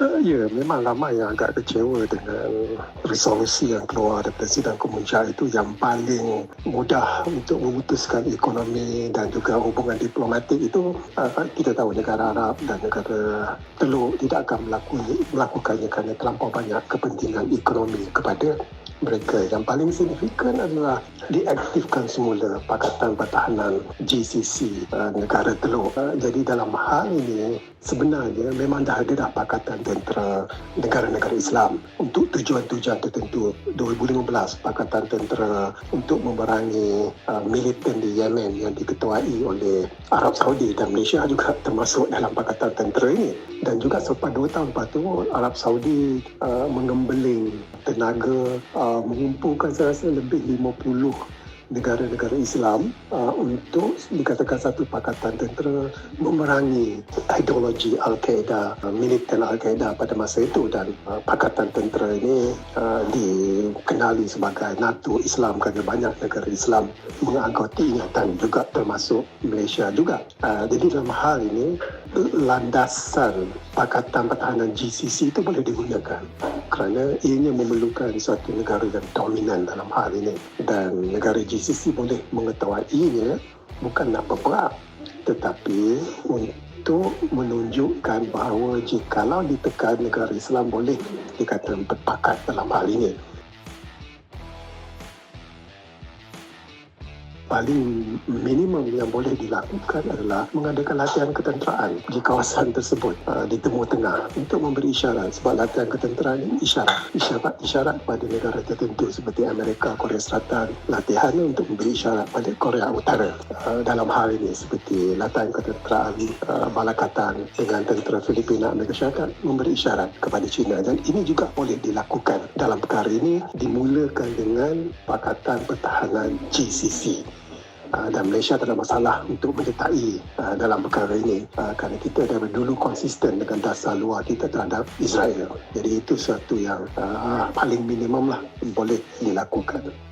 Uh, ya, memang ramai yang agak kecewa dengan resolusi yang keluar daripada sidang kemuncak itu yang paling mudah untuk memutuskan ekonomi dan juga hubungan diplomatik itu uh, kita tahu negara Arab dan negara Teluk tidak akan melakukan, melakukannya kerana terlampau banyak kepentingan ekonomi kepada mereka yang paling signifikan adalah diaktifkan semula Pakatan Pertahanan GCC uh, negara Teluk. Uh, jadi dalam hal ini sebenarnya memang dah ada dah Pakatan Tentera negara-negara Islam untuk tujuan-tujuan tertentu. 2015 Pakatan Tentera untuk memerangi uh, militan di Yemen yang diketuai oleh Arab Saudi dan Malaysia juga termasuk dalam Pakatan Tentera ini. Dan juga selepas dua tahun lepas tu Arab Saudi uh, mengembeling tenaga uh, mengumpulkan saya rasa lebih 50 negara-negara Islam uh, untuk dikatakan satu pakatan tentera memerangi ideologi Al-Qaeda, uh, militan Al-Qaeda pada masa itu. Dan uh, pakatan tentera ini uh, dikenali sebagai NATO Islam kerana banyak negara Islam menganggotinya dan juga termasuk Malaysia juga. Uh, jadi dalam hal ini landasan Pakatan Pertahanan GCC itu boleh digunakan kerana ianya memerlukan suatu negara yang dominan dalam hal ini dan negara GCC boleh mengetahuinya bukan nak berperang tetapi untuk menunjukkan bahawa jikalau ditekan negara Islam boleh dikatakan berpakat dalam hal ini paling minimum yang boleh dilakukan adalah mengadakan latihan ketenteraan di kawasan tersebut uh, di Timur Tengah. Untuk memberi isyarat sebab latihan ketenteraan ini isyarat. Isyarat isyarat pada negara tertentu seperti Amerika, Korea Selatan. Latihan untuk memberi isyarat pada Korea Utara. Uh, dalam hal ini seperti latihan ketenteraan uh, balakatan dengan tentera Filipina Amerika Syarikat memberi isyarat kepada China. Dan ini juga boleh dilakukan dalam perkara ini dimulakan dengan Pakatan Pertahanan GCC Ah, dan Malaysia tak ada masalah untuk menyertai uh, dalam perkara ini uh, kerana kita dah dulu konsisten dengan dasar luar kita terhadap Israel. Jadi itu satu yang paling minimum lah boleh dilakukan.